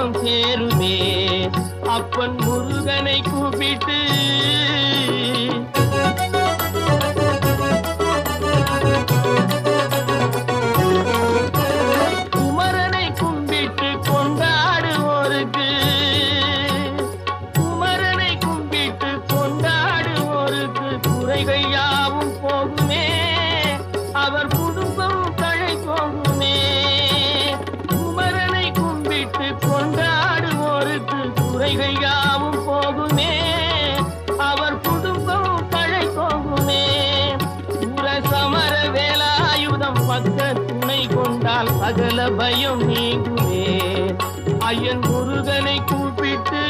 சுகம் சேருமே அப்பன் முருகனை கூப்பிட்டு. குமரனை கும்பிட்டு கொண்டாடுவோருக்கு. குமரனை கும்பிட்டு கொண்டாடுவோருக்கு. குறைகள் யாவும் போகுமே. கொண்டாடுவோருக்கு யாவும் போகுமே. அவர் குடும்பம் பழை போகுமே. புற சமர வேலாயுதம் பக்க துணை கொண்டால் சகல பயம் நீங்குமே. ஐயன் முருகனை கூப்பிட்டு